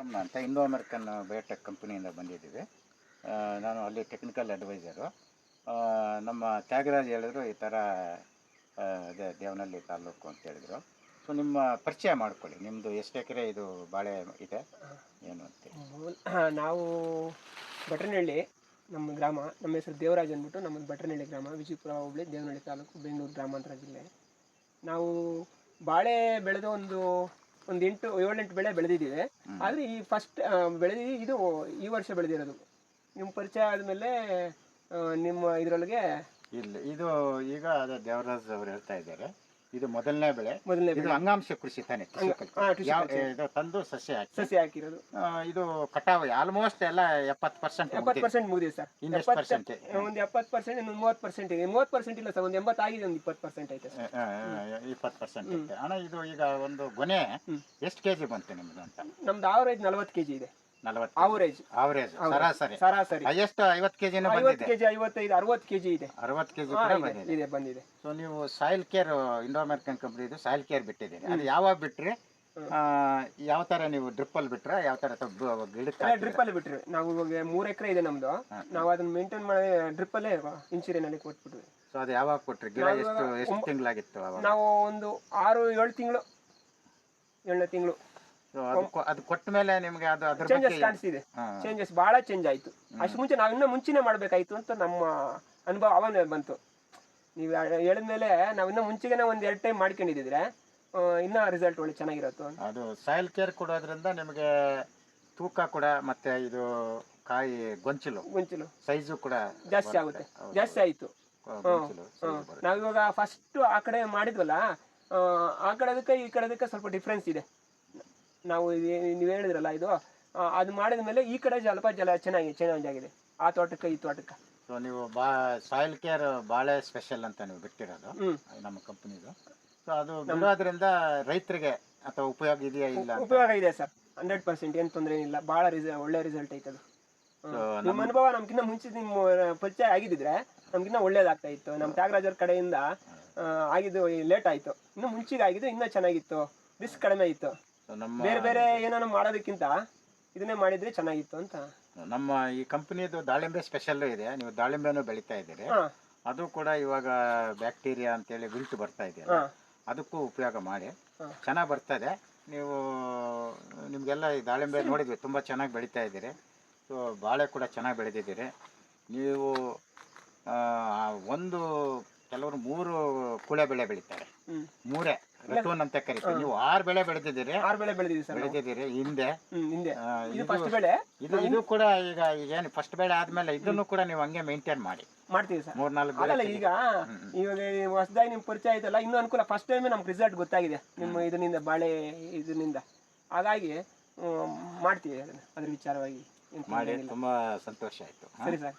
ಅಂತ Indo American biotech ಕಂಪನಿಯಿಂದ ಬಂದಿದ್ದೀವಿ. ನಾನು ಅಲ್ಲಿ ಟೆಕ್ನಿಕಲ್ ಅಡ್ವೈಸರು ನಮ್ಮ ತ್ಯಾಗರಾಜ್ ಹೇಳಿದ್ರು ಈ ಥರ ಅದೇ ದೇವನಹಳ್ಳಿ ತಾಲೂಕು ಅಂತ ಹೇಳಿದರು. ಸೊ ನಿಮ್ಮ ಪರಿಚಯ ಮಾಡ್ಕೊಳ್ಳಿ. ನಿಮ್ಮದು ಎಷ್ಟು ಎಕರೆ ಇದು ಬಾಳೆ ಇದೆ? ಏನು ಅಂತ ನಾವು ಬಟ್ರನಹಳ್ಳಿ ನಮ್ಮ ಗ್ರಾಮ. ನಮ್ಮ ಹೆಸರು ದೇವರಾಜ್ ಅಂದ್ಬಿಟ್ಟು ನಮ್ಮದು ಬಟ್ರನಹಳ್ಳಿ ಗ್ರಾಮ. ವಿಜಯಪುರ, ಹೋಬಳಿ, ದೇವನಹಳ್ಳಿ ತಾಲೂಕು, ಬೆಂಗಳೂರು, ಗ್ರಾಮಾಂತರ ಜಿಲ್ಲೆ. ನಾವು ಬಾಳೆ ಬೆಳೆದು ಒಂದು ಒಂದು ಎಂಟು ಏಳೆಂಟು ಬೆಳೆ ಬೆಳೆದಿದ್ದೀವಿ ಆದರೆ ಈ ಫಸ್ಟ್ ಬೆಳೆದಿ ಇದು ಈ ವರ್ಷ ಬೆಳೆದಿರೋದು. ನಿಮ್ಮ ಪರಿಚಯ ಆದಮೇಲೆ ನಿಮ್ಮ ಇದರೊಳಗೆ ಇಲ್ಲಿ ಇದು ಈಗ ಅದೇ ದೇವರಾಜ್ ಅವ್ರು ಹೇಳ್ತಾ ಇದ್ದಾರೆ. ಇದು ಮೊದಲನೇ ಬೆಳೆ. ಮೊದಲನೇ ಇದು ಬೆಳೆ. ಅಂಗಾಂಶ ಕೃಷಿ ತಾನೆ ಹಾ, tissue ಯಾವ culture. ಇದು ತಂದು ಸಸಿ ಹಾಕಿ. ಸಸಿ ಹಾಕಿರೋದು. ಆ, ಇದು ಕಟಾವು ಆಲ್ಮೋಸ್ಟ್ ಎಲ್ಲ ಎಪ್ಪತ್ ಪರ್ಸೆಂಟ್ ಎಪ್ಪತ್ತು ಪರ್ಸೆಂಟ್ ಮುಗಿದಿದೆ ಸರ್. ಇನ್ನೆಷ್ಟು ಪರ್ಸೆಂಟ್? ಒಂದು ಎಪ್ಪತ್ ಪರ್ಸೆಂಟ್ ಇನ್ನೊಂದು ಮೂವತ್ತು ಪರ್ಸೆಂಟ್ ಇದೆ. ಮೂವತ್ತು ಪರ್ಸೆಂಟ್ ಇಲ್ಲ ಸರ್ ಒಂದು ಎಂಬತ್ತು ಆಗಿದೆ ಒಂದು ಇಪ್ಪತ್ತು ಪರ್ಸೆಂಟ್ ಐತೆ ಸರ್. ಇಪ್ಪತ್ತು ಪರ್ಸೆಂಟ್ ಐತೆ. ಅಣ್ಣ ಇದು ಈಗ ಒಂದು ಗೊನೆ ಹ್ಮ್. ಎಷ್ಟು ಕೆಜಿ ಬಂತು ನಿಮ್ದು ಅಂತ? ನಮ್ದು ಆವರೇಜ್ ನಲ್ವತ್ತು ಕೆಜಿ ಇದೆ. ಅವರೇಜ್ ಆವರೇಜ್ ಸರಾಸರಿ. ಸರಾಸರಿ. ಹೈಯೆಸ್ಟ್ ಐವತ್ತು ಕೆಜಿ ಐವತ್ತು ಕೆಜಿ ಐವತ್ತೈದು ಅರವತ್ತು ಕೆಜಿ ಇದೆ. ಅರವತ್ತು ಕೆಜಿ ಕೂಡ ಇದೆ, ಬಂದಿದೆ. ಇದೆ ಬಂದಿದೆ. ಸೊ ನೀವು ಸಾಯಿಲ್ ಕೇರ್ ಇಂಡೋ ಅಮೆರಿಕನ್ ಕಂಪ್ನಿದು ಸಾಯಿಲ್ ಕೇರ್ ಬಿಟ್ಟಿದ್ದೀರಿ. ಅದು ಯಾವಾಗ ಬಿಟ್ರಿ? ಯಾವ ತರ ನೀವು ಡ್ರಿಪ್ ಅಲ್ಲಿ ಬಿಟ್ರ? ಯಾವ ತರ ಗಿಡಕ್ಕೆ ಡ್ರಿಪ್ ಅಲ್ಲಿ ಬಿಟ್ರಿ. ನಾವು ಇವಾಗ ಮೂರ್ ಎಕರೆ ಇದೆ ನಮ್ದು. ನಾವು ಅದನ್ನ ಮೇಂಟೈನ್ ಮಾಡಿ ಡ್ರಿಪ್ ಅಲ್ಲೇ ಅಲ್ಲಿ ಕೊಟ್ಬಿಟ್ವಿ. ಸೊ ಅದು ಯಾವಾಗ ಕೊಟ್ರಿ? ಗಿಡ ಎಷ್ಟು ಎಷ್ಟು ತಿಂಗಳಾಗಿತ್ತು ನಾವು ಒಂದು ಆರು ಏಳು ತಿಂಗಳು. ಏಳನೇ ತಿಂಗಳು. So ಅದು ಕೊ- ಅದು ಕೊಟ್ಟ ಮೇಲೆ ನಿಮ್ಗೆ ಅದು ಅದ್ರ ಚೇಂಜಸ್ ಬಗ್ಗೆ ಕಾಣಿಸ್ತಿದೆ. ಹಾ. ಚೇಂಜಸ್ ಬಹಳ ಚೇಂಜ್ ಆಯ್ತು. ಅಷ್ಟು ಮುಂಚೆ ನಾವು ಇನ್ನೂ ಮುಂಚೆನೆ ಮಾಡ್ಬೇಕಾಯ್ತು ಅಂತ ನಮ್ಮ ಅನುಭವ ಅವನೇ ಬಂತು. ನೀವು ಹೇಳಿದ್ಮೇಲೆ ನಾವು ಇನ್ನೂ ಮುಂಚೆಗೆ ಒಂದು ಎರಡು ಟೈಮ್ ಮಾಡ್ಕೊಂಡಿದ್ರೆ ಆ, ಇನ್ನೂ ರಿಸಲ್ಟ್ ಒಳ್ಳೆ ಚೆನ್ನಾಗಿರತ್ತು ಅಂತ. ಅದು ಸಾಯಿಲ್ ಕೇರ್ ಕೊಡೋದ್ರಿಂದ ನಿಮಗೆ ತೂಕ ಕೂಡ ಮತ್ತೆ ಇದು ಕಾಯಿ ಗೊಂಚಲು ಗೊಂಚಲು. ಸೈಜು ಕೂಡ ಜಾಸ್ತಿ ಆಗುತ್ತೆ. ಜಾಸ್ತಿ ಆಯ್ತು. ಗೊಂಚಲು size ಬರುತ್ತೆ. ನಾವಿವಾಗ ಫಸ್ಟ್ ಆ ಕಡೆ ಮಾಡಿದ್ವಲ್ಲ ಆ, ಆ ಕಡೆದಕ್ಕೆ ಈ ಕಡೆದಕ್ಕೆ ಸ್ವಲ್ಪ ಡಿಫ್ರೆನ್ಸ್ ಇದೆ. ನಾವು ನೀವು ಹೇಳಿದ್ರಲ್ಲ ಇದು ಅದು ಮಾಡಿದ ಮೇಲೆ ಈ ಕಡೆ ಸ್ವಲ್ಪ ಜಲ ಚೆನ್ನಾಗಿ ಚೆನ್ನಾಗಿದೆ ಆ ತೋಟಕ್ಕೆ ಈ ತೋಟಕ್ಕೆ. ಸೊ ನೀವು ಬಾ ಸಾಯಿಲ್ ಕೇರ್ ಬಾಳೆ ಸ್ಪೆಷಲ್ ಅಂತ ನೀವು ಬಿಟ್ಟಿರೋದು ನಮ್ಮ ಕಂಪನಿದು ಸೊ ಅದು ಬಿಡೋದ್ರಿಂದ ರೈತರಿಗೆ ಅಥವಾ ಉಪಯೋಗ ಇದೆಯಾ ಇಲ್ಲ ಉಪಯೋಗ ಇದೆ ಸರ್. ಹಂಡ್ರೆಡ್ ಪರ್ಸೆಂಟ್ ಏನು ತೊಂದರೆ ಏನಿಲ್ಲ. ಭಾಳ ರಿಸ ಒಳ್ಳೆ ರಿಸಲ್ಟ್ ಐತೆ ಅದು. ನಿಮ್ಮ ಅನುಭವ ನಮ್ಗಿನ್ನ ಮುಂಚೆ ನಿಮ್ಮ ಪರಿಚಯ ಆಗಿದ್ದಿದ್ರೆ ನಮ್ಗಿನ್ನ ಒಳ್ಳೇದಾಗ್ತಾ ಇತ್ತು. ನಮ್ಮ ತ್ಯಾಗರಾಜರ ಕಡೆಯಿಂದ ಆಗಿದ್ದು ಲೇಟ್ ಆಯ್ತು. ಇನ್ನು ಮುಂಚೆಗೆ ಆಗಿದ್ದು ಇನ್ನೂ ಚೆನ್ನಾಗಿತ್ತು. ರಿಸ್ಕ್ ಕಡಿಮೆ ಇತ್ತು. ನಮ್ಮ ಬೇರೆ ಬೇರೆ ಏನಾನ ಮಾಡೋದಕ್ಕಿಂತ ಇದನ್ನೇ ಮಾಡಿದ್ರೆ ಚೆನ್ನಾಗಿತ್ತು ಅಂತ. ನಮ್ಮ ಈ ಕಂಪನಿದು ದಾಳಿಂಬೆ ಸ್ಪೆಷಲ್ ಇದೆ. ನೀವು ದಾಳಿಂಬೆನೂ ಬೆಳೀತಾ ಇದ್ದೀರಿ. ಅದು ಕೂಡ ಇವಾಗ ಬ್ಯಾಕ್ಟೀರಿಯಾ ಅಂತೇಳಿ ವಿಲ್ಟ್ ಬರ್ತಾ ಇದೆ ಅದಕ್ಕೂ ಉಪಯೋಗ ಮಾಡಿ. ಚೆನ್ನಾಗಿ ಬರ್ತದೆ ನೀವು ನಿಮಗೆಲ್ಲ ಈ ದಾಳಿಂಬೆ ನೋಡಿದ್ವಿ ತುಂಬ ಚೆನ್ನಾಗಿ ಬೆಳೀತಾ ಇದ್ದೀರಿ. ಸೊ ಬಾಳೆ ಕೂಡ ಚೆನ್ನಾಗಿ ಬೆಳೆದಿದ್ದೀರಿ. ನೀವು ಒಂದು ಕೆಲವರು ಮೂರು ಕುಳೆ ಬೆಳೆ ಬೆಳೀತಾರೆ. ಮೂರೇ. ರಟೂನ್ ಅಂತ ಕರೀತೀವಿ ನೀವು ಆರು ಬೆಳೆ ಬೆಳೆದಿದ್ದೀರಿ. ಆರು ಬೆಳೆ ಬೆಳೆದಿದ್ದೀವಿ ಸರ್ ನಾವು. ಬೆಳೆದಿದ್ದೀರಿ ಹಿಂದೆ. ಹ್ಮ್ ಹಿಂದೆ. ಆ, ಇದು ಫಸ್ಟ್ ಬೆಳೆ. ಇದು ಇದು ಕೂಡ ಈಗ ಏನು ಫಸ್ಟ್ ಬೆಳೆ ಆದ್ಮೇಲೆ ಇದನ್ನು ಕೂಡ ನೀವು ಹಂಗೆ ಮೇಂಟೈನ್ ಮಾಡಿ. ಮಾಡ್ತೀವಿ ಸರ್. ಮೂರ್ನಾಲ್ಕು ನಾಲ್ಕು ಆಗಲ್ಲ ಈಗ ಇವಾಗ ಹೊಸದಾಗಿ ನಿಮ್ ಪರಿಚಯ ಆಯ್ತಲ್ಲ ಇನ್ನೂ ಅನುಕೂಲ. ಫಸ್ಟ್ ಟೈಮ್ ನಮ್ಗೆ ರಿಸಲ್ಟ್ ಗೊತ್ತಾಗಿದೆ ನಿಮ್ಮ ಇದರಿಂದ ಬಾಳೆ ಇದರಿಂದ. ಹಾಗಾಗಿ ಹ್ಮ್, ಮಾಡ್ತೀವಿ ಅದನ್ನ ಅದ್ರ ವಿಚಾರವಾಗಿ. ಏನ್ ತೊಂದ್ರೆ ಮಾಡಿ. ತುಂಬಾ ಸಂತೋಷ ಆಯ್ತು. ಸರಿ ಸರ್.